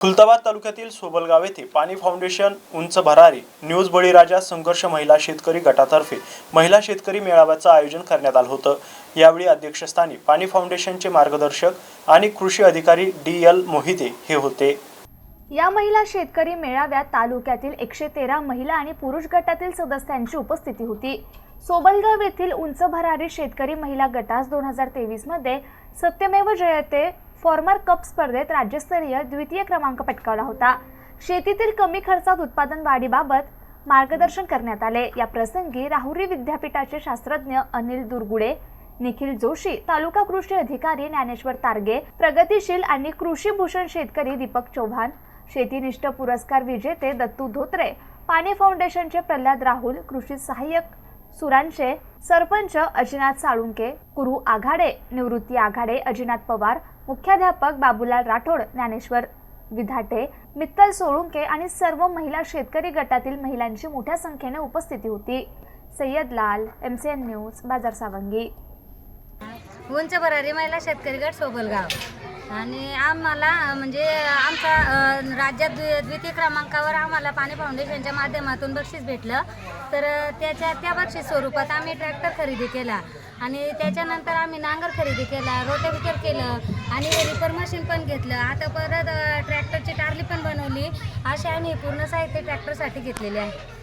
खुलताबाद तालुक्यातील सोबलगाव येथे पाणी फाउंडेशन उंच भरारी न्यूज बळीराजा संघर्ष महिला शेतकरी गटातर्फे महिला शेतकरी मेळाव्याचं आयोजन करण्यात आलं होतं. यावेळी अध्यक्षस्थानी पाणी फाउंडेशनचे मार्गदर्शक आणि कृषी अधिकारी डी एल मोहिते हे होते. या महिला शेतकरी मेळाव्यात तालुक्यातील एकशे तेरा महिला आणि पुरुष गटातील सदस्यांची उपस्थिती होती. सोबलगाव येथील उंच भरारी शेतकरी महिला गटास दोन हजार तेवीसमध्ये सत्यमेव जयते फॉर्मर कप स्पर्धेत राज्यस्तरीय द्वितीय क्रमांक पटकावला होता. शेतीतील कमी खर्चात उत्पादन वाढीबाबत मार्गदर्शन करण्यात आले. या प्रसंगी राहुरी विद्यापीठाचे शास्त्रज्ञ अनिल दुर्गुडे निखिल जोशी तालुका कृषी अधिकारी ज्ञानेश्वर तारगे प्रगतीशील आणि कृषी भूषण शेतकरी दीपक चौहान शेतीनिष्ठ पुरस्कार विजेते दत्तू धोत्रे पाणी फाउंडेशनचे प्रल्हाद राहुल कृषी सहाय्यक सुरांचे सरपंच अजिनाथ साळुंके कुरू आघाडे निवृत्ती आघाडे अजिनाथ पवार मुख्याध्यापक बाबूलाल राठोड ज्ञानेश्वर विधाटे मित्तल सोळुंके आणि सर्व महिला शेतकरी गटातील महिलांची मोठ्या संख्येने उपस्थिती होती. सय्यद लाल एम सी एन न्यूज बाजार सावंगी. उंच भरारी महिला शेतकरी गट सोबलगाव. आणि आम्हाला म्हणजे आमचा राज्यात द्वि द्वितीय क्रमांकावर आम्हाला पाणी फाउंडेशनच्या माध्यमातून बक्षीस भेटलं. तर त्याच्या त्या बक्षीस स्वरूपात आम्ही ट्रॅक्टर खरेदी केला. आणि त्याच्यानंतर आम्ही नांगर खरेदी केला रोटेविटर केलं आणि रिपर मशीन पण घेतलं. आता परत ट्रॅक्टरची टारली पण बनवली. असे आम्ही पूर्ण साहित्य ट्रॅक्टरसाठी घेतलेले आहे.